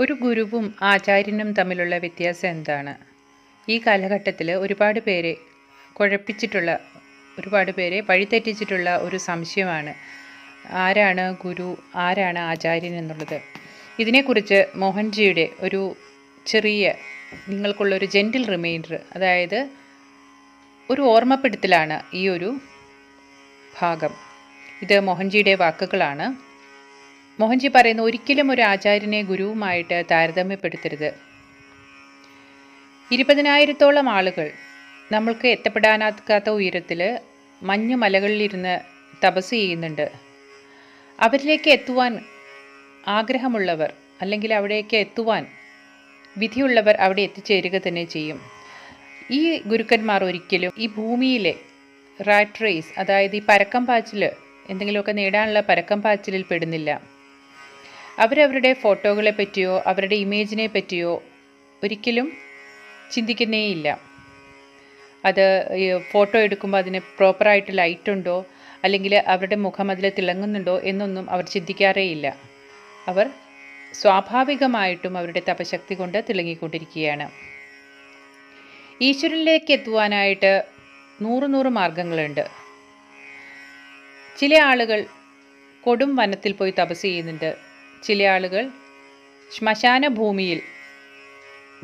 ഒരു ഗുരുവും ആചാര്യനും തമ്മിലുള്ള വ്യത്യാസം എന്താണ്? ഈ കാലഘട്ടത്തിൽ ഒരുപാട് പേരെ കുഴപ്പിച്ചിട്ടുള്ള ഒരുപാട് പേരെ വഴിതെറ്റിച്ചിട്ടുള്ള ഒരു സംശയമാണ്. ആരാണ് ഗുരു ആരാണ് ആചാര്യൻ എന്നുള്ളത്? ഇതിനെക്കുറിച്ച് മോഹൻജിയുടെ ഒരു ചെറിയ നിങ്ങൾക്കുള്ള ഒരു ജെന്റിൽ റിമൈൻഡർ അതായത് ഒരു ഓർമ്മപ്പെടുത്തലാണ് ഈ ഒരു ഭാഗം. ഇത് മോഹൻജിയുടെ വാക്കുകളാണ്. മോഹൻജി പറയുന്നു ഒരിക്കലും ഒരു ആചാര്യനെ ഗുരുവുമായിട്ട് താരതമ്യപ്പെടുത്തരുത്. ഇരുപതിനായിരത്തോളം ആളുകൾ നമ്മൾക്ക് എത്തപ്പെടാനാകാത്ത ഉയരത്തിൽ മഞ്ഞു മലകളിലിരുന്ന് തപസ് ചെയ്യുന്നുണ്ട്. അവരിലേക്ക് എത്തുവാൻ ആഗ്രഹമുള്ളവർ അല്ലെങ്കിൽ അവിടേക്ക് എത്തുവാൻ വിധിയുള്ളവർ അവിടെ എത്തിച്ചേരുക തന്നെ ചെയ്യും. ഈ ഗുരുക്കന്മാർ ഒരിക്കലും ഈ ഭൂമിയിലെ റാറ്റ് റേസ് അതായത് ഈ പരക്കം പാച്ചിൽ എന്തെങ്കിലുമൊക്കെ നേടാനുള്ള പരക്കം പാച്ചിലിൽ പെടുന്നില്ല. അവരവരുടെ ഫോട്ടോകളെ പറ്റിയോ അവരുടെ ഇമേജിനെ പറ്റിയോ ഒരിക്കലും ചിന്തിക്കുന്നേയില്ല. അത് ഫോട്ടോ എടുക്കുമ്പോൾ അതിന് പ്രോപ്പറായിട്ട് ലൈറ്റുണ്ടോ അല്ലെങ്കിൽ അവരുടെ മുഖം അതിൽ തിളങ്ങുന്നുണ്ടോ എന്നൊന്നും അവർ ചിന്തിക്കാറേയില്ല. അവർ സ്വാഭാവികമായിട്ടും അവരുടെ തപശക്തി കൊണ്ട് തിളങ്ങിക്കൊണ്ടിരിക്കുകയാണ്. ഈശ്വരനിലേക്ക് എത്തുവാനായിട്ട് നൂറ് നൂറ് മാർഗങ്ങളുണ്ട്. ചില ആളുകൾ കൊടും വനത്തിൽ പോയി തപസ് ചെയ്യുന്നുണ്ട്. ചില ആളുകൾ ശ്മശാന ഭൂമിയിൽ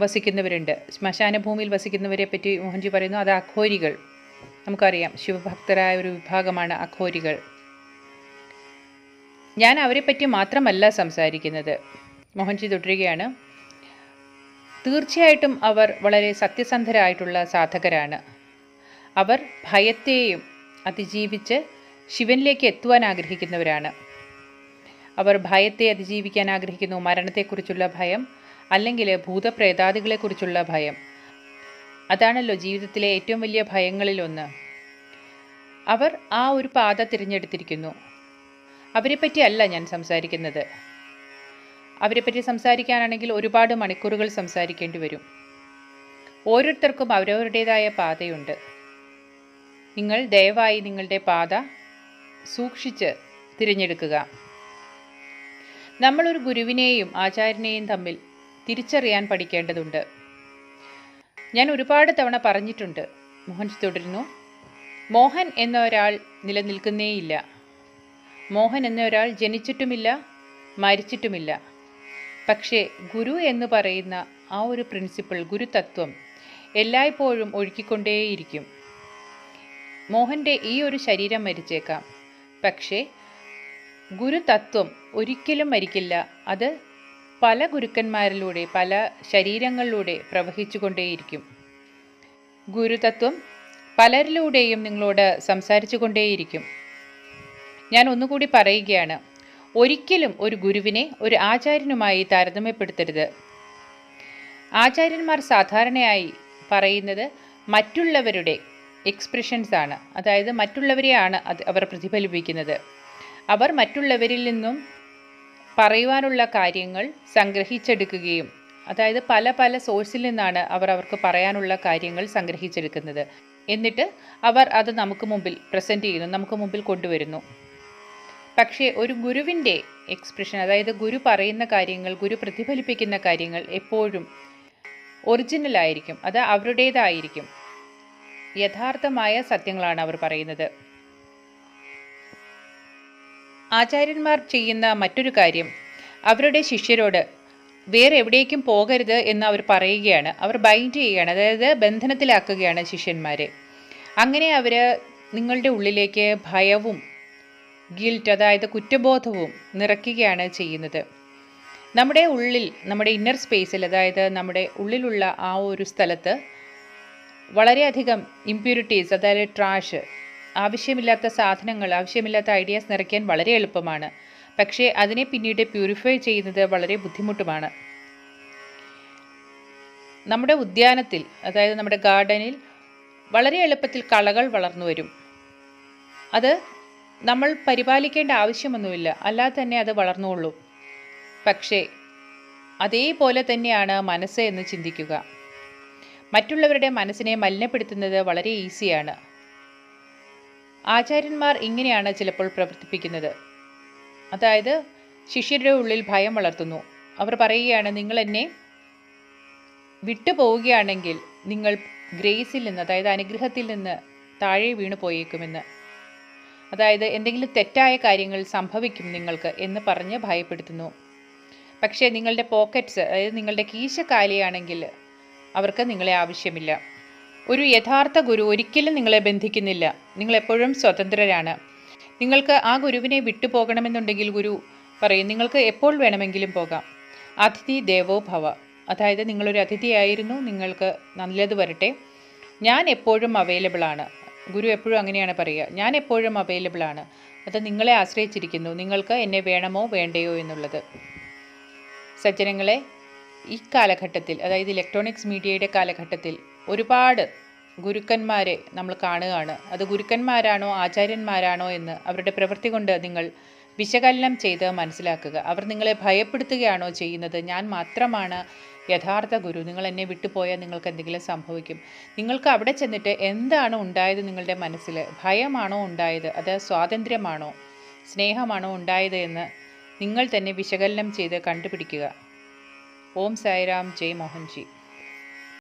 വസിക്കുന്നവരുണ്ട്. ശ്മശാന ഭൂമിയിൽ വസിക്കുന്നവരെ പറ്റി മോഹൻജി പറയുന്നു അത് അഘോരികൾ. നമുക്കറിയാം ശിവഭക്തരായ ഒരു വിഭാഗമാണ് അഘോരികൾ. ഞാൻ അവരെ പറ്റി മാത്രമല്ല സംസാരിക്കുന്നത്. മോഹൻജി തുടരുകയാണ് തീർച്ചയായിട്ടും അവർ വളരെ സത്യസന്ധരായിട്ടുള്ള സാധകരാണ്. അവർ ഭയത്തെയും അതിജീവിച്ച് ശിവനിലേക്ക് എത്തുവാൻ ആഗ്രഹിക്കുന്നവരാണ്. അവർ ഭയത്തെ അതിജീവിക്കാൻ ആഗ്രഹിക്കുന്നു. മരണത്തെക്കുറിച്ചുള്ള ഭയം അല്ലെങ്കിൽ ഭൂതപ്രേതാദികളെക്കുറിച്ചുള്ള ഭയം. അതാണല്ലോ ജീവിതത്തിലെ ഏറ്റവും വലിയ ഭയങ്ങളിലൊന്ന് അവർ ആ ഒരു പാത തിരഞ്ഞെടുത്തിരിക്കുന്നു. അവരെപ്പറ്റി അല്ല ഞാൻ സംസാരിക്കുന്നത്. അവരെപ്പറ്റി സംസാരിക്കാനാണെങ്കിൽ ഒരുപാട് മണിക്കൂറുകൾ സംസാരിക്കേണ്ടി വരും. ഓരോരുത്തർക്കും അവരവരുടേതായ പാതയുണ്ട്. നിങ്ങൾ ദയവായി നിങ്ങളുടെ പാത സൂക്ഷിച്ച് തിരഞ്ഞെടുക്കുക. നമ്മളൊരു ഗുരുവിനെയും ആചാര്യനെയും തമ്മിൽ തിരിച്ചറിയാൻ പഠിക്കേണ്ടതുണ്ട്. ഞാൻ ഒരുപാട് തവണ പറഞ്ഞിട്ടുണ്ട്. മോഹൻ തുടരുന്നു. മോഹൻ എന്ന ഒരാൾ നിലനിൽക്കുന്നേയില്ല. മോഹൻ എന്ന ഒരാൾ ജനിച്ചിട്ടുമില്ല മരിച്ചിട്ടുമില്ല. പക്ഷേ ഗുരു എന്ന് പറയുന്ന ആ ഒരു പ്രിൻസിപ്പിൾ ഗുരുതത്വം എല്ലായ്പ്പോഴും ഒഴുക്കിക്കൊണ്ടേയിരിക്കും. മോഹന്റെ ഈ ഒരു ശരീരം മരിച്ചേക്കാം. പക്ഷേ ഗുരുതത്വം ഒരിക്കലും മരിക്കില്ല. അത് പല ഗുരുക്കന്മാരിലൂടെ പല ശരീരങ്ങളിലൂടെ പ്രവഹിച്ചുകൊണ്ടേയിരിക്കും. ഗുരുതത്വം പലരിലൂടെയും നിങ്ങളോട് സംസാരിച്ചു കൊണ്ടേയിരിക്കും ഞാൻ ഒന്നുകൂടി പറയുകയാണ്. ഒരിക്കലും ഒരു ഗുരുവിനെ ഒരു ആചാര്യനുമായി താരതമ്യപ്പെടുത്തരുത്. ആചാര്യന്മാർ സാധാരണയായി പറയുന്നത് മറ്റുള്ളവരുടെ എക്സ്പ്രഷൻസ് ആണ്. അതായത് മറ്റുള്ളവരെയാണ് അത് അവർ പ്രതിഫലിപ്പിക്കുന്നത്. അവർ മറ്റുള്ളവരിൽ നിന്നും പറയുവാനുള്ള കാര്യങ്ങൾ സംഗ്രഹിച്ചെടുക്കുകയും അതായത് പല പല സോഴ്സിൽ നിന്നാണ് അവർ അവർക്ക് പറയാനുള്ള കാര്യങ്ങൾ സംഗ്രഹിച്ചെടുക്കുന്നത്. എന്നിട്ട് അവർ അത് നമുക്ക് മുമ്പിൽ പ്രസന്റ് ചെയ്യുന്നു നമുക്ക് മുമ്പിൽ കൊണ്ടുവരുന്നു. പക്ഷേ ഒരു ഗുരുവിന്റെ എക്സ്പ്രഷൻ അതായത് ഗുരു പറയുന്ന കാര്യങ്ങൾ ഗുരു പ്രതിഫലിപ്പിക്കുന്ന കാര്യങ്ങൾ എപ്പോഴും ഒറിജിനൽ ആയിരിക്കും. അത് അവരുടേതായിരിക്കും. യഥാർത്ഥമായ സത്യങ്ങളാണ് അവർ പറയുന്നത്. ആചാര്യന്മാർ ചെയ്യുന്ന മറ്റൊരു കാര്യം അവരുടെ ശിഷ്യരോട് വേറെ എവിടേക്കും പോകരുത് എന്ന് അവർ പറയുകയാണ്. അവർ ബൈൻഡ് ചെയ്യുകയാണ് അതായത് ബന്ധനത്തിലാക്കുകയാണ് ശിഷ്യന്മാരെ. അങ്ങനെ അവർ നിങ്ങളുടെ ഉള്ളിലേക്ക് ഭയവും ഗിൽറ്റ് അതായത് കുറ്റബോധവും നിറയ്ക്കുകയാണ് ചെയ്യുന്നത്. നമ്മുടെ ഉള്ളിൽ നമ്മുടെ ഇന്നർ സ്പേസിൽ അതായത് നമ്മുടെ ഉള്ളിലുള്ള ആ ഒരു സ്ഥലത്ത് വളരെയധികം ഇമ്പ്യൂരിറ്റീസ് അതായത് ട്രാഷ് ആവശ്യമില്ലാത്ത സാധനങ്ങൾ ആവശ്യമില്ലാത്ത ഐഡിയാസ് നിറയ്ക്കാൻ വളരെ എളുപ്പമാണ്. പക്ഷേ അതിനെ പിന്നീട് പ്യൂരിഫൈ ചെയ്യുന്നത് വളരെ ബുദ്ധിമുട്ടുമാണ്. നമ്മുടെ ഉദ്യാനത്തിൽ അതായത് നമ്മുടെ ഗാർഡനിൽ വളരെ എളുപ്പത്തിൽ കളകൾ വളർന്നു വരും. അത് നമ്മൾ പരിപാലിക്കേണ്ട ആവശ്യമൊന്നുമില്ല. അല്ലാതെ തന്നെ അത് വളർന്നുകൊള്ളും പക്ഷേ അതേപോലെ തന്നെയാണ് മനസ്സ് എന്ന് ചിന്തിക്കുക. മറ്റുള്ളവരുടെ മനസ്സിനെ മലിനപ്പെടുത്തുന്നത് വളരെ ഈസിയാണ് ആചാര്യന്മാർ ഇങ്ങനെയാണ് ചിലപ്പോൾ പ്രവർത്തിപ്പിക്കുന്നത്. അതായത് ശിഷ്യരുടെ ഉള്ളിൽ ഭയം വളർത്തുന്നു. അവർ പറയുകയാണ് നിങ്ങൾ എന്നെ വിട്ടുപോവുകയാണെങ്കിൽ നിങ്ങൾ ഗ്രേസിൽ നിന്ന് അതായത് അനുഗ്രഹത്തിൽ നിന്ന് താഴെ വീണു പോയേക്കുമെന്ന്. അതായത് എന്തെങ്കിലും തെറ്റായ കാര്യങ്ങൾ സംഭവിക്കും നിങ്ങൾക്ക് എന്ന് പറഞ്ഞ് ഭയപ്പെടുത്തുന്നു. പക്ഷേ നിങ്ങളുടെ പോക്കറ്റ്സ് അതായത് നിങ്ങളുടെ കീശ കാലിയാണെങ്കിൽ അവർക്ക് നിങ്ങളെ ആവശ്യമില്ല. ഒരു യഥാർത്ഥ ഗുരു ഒരിക്കലും നിങ്ങളെ ബന്ധിക്കുന്നില്ല. നിങ്ങൾ എപ്പോഴും സ്വതന്ത്രരാണ്. നിങ്ങൾക്ക് ആ ഗുരുവിനെ വിട്ടുപോകണമെന്നുണ്ടെങ്കിൽ ഗുരു പറയും നിങ്ങൾക്ക് എപ്പോൾ വേണമെങ്കിലും പോകാം. അതിഥി ദേവോ ഭവ. അതായത് നിങ്ങളൊരു അതിഥിയായിരുന്നു നിങ്ങൾക്ക് നല്ലത് വരട്ടെ. ഞാൻ എപ്പോഴും അവൈലബിൾ ആണ്. ഗുരു എപ്പോഴും അങ്ങനെയാണ് പറയുക. ഞാൻ എപ്പോഴും അവൈലബിൾ ആണ്. അത് നിങ്ങളെ ആശ്രയിച്ചിരിക്കുന്നു. നിങ്ങൾക്ക് എന്നെ വേണമോ വേണ്ടയോ എന്നുള്ളത്. സജ്ജനങ്ങളെ ഈ കാലഘട്ടത്തിൽ അതായത് ഇലക്ട്രോണിക്സ് മീഡിയയുടെ കാലഘട്ടത്തിൽ ഒരുപാട് ഗുരുക്കന്മാരെ നമ്മൾ കാണുകയാണ്. അത് ഗുരുക്കന്മാരാണോ ആചാര്യന്മാരാണോ എന്ന് അവരുടെ പ്രവൃത്തി കൊണ്ട് നിങ്ങൾ വിശകലനം ചെയ്ത് മനസ്സിലാക്കുക. അവർ നിങ്ങളെ ഭയപ്പെടുത്തുകയാണോ ചെയ്യുന്നത്? ഞാൻ മാത്രമാണ് യഥാർത്ഥ ഗുരു. നിങ്ങൾ എന്നെ വിട്ടുപോയാൽ നിങ്ങൾക്ക് എന്തെങ്കിലും സംഭവിക്കും. നിങ്ങൾക്ക് അവിടെ ചെന്നിട്ട് എന്താണ് ഉണ്ടായത് നിങ്ങളുടെ മനസ്സിൽ? ഭയമാണോ ഉണ്ടായത്? അത് സ്വാതന്ത്ര്യമാണോ? സ്നേഹമാണോ ഉണ്ടായത് എന്ന് നിങ്ങൾ തന്നെ വിശകലനം ചെയ്ത് കണ്ടുപിടിക്കുക. ഓം സായിറാം ജയ് മോഹൻജി.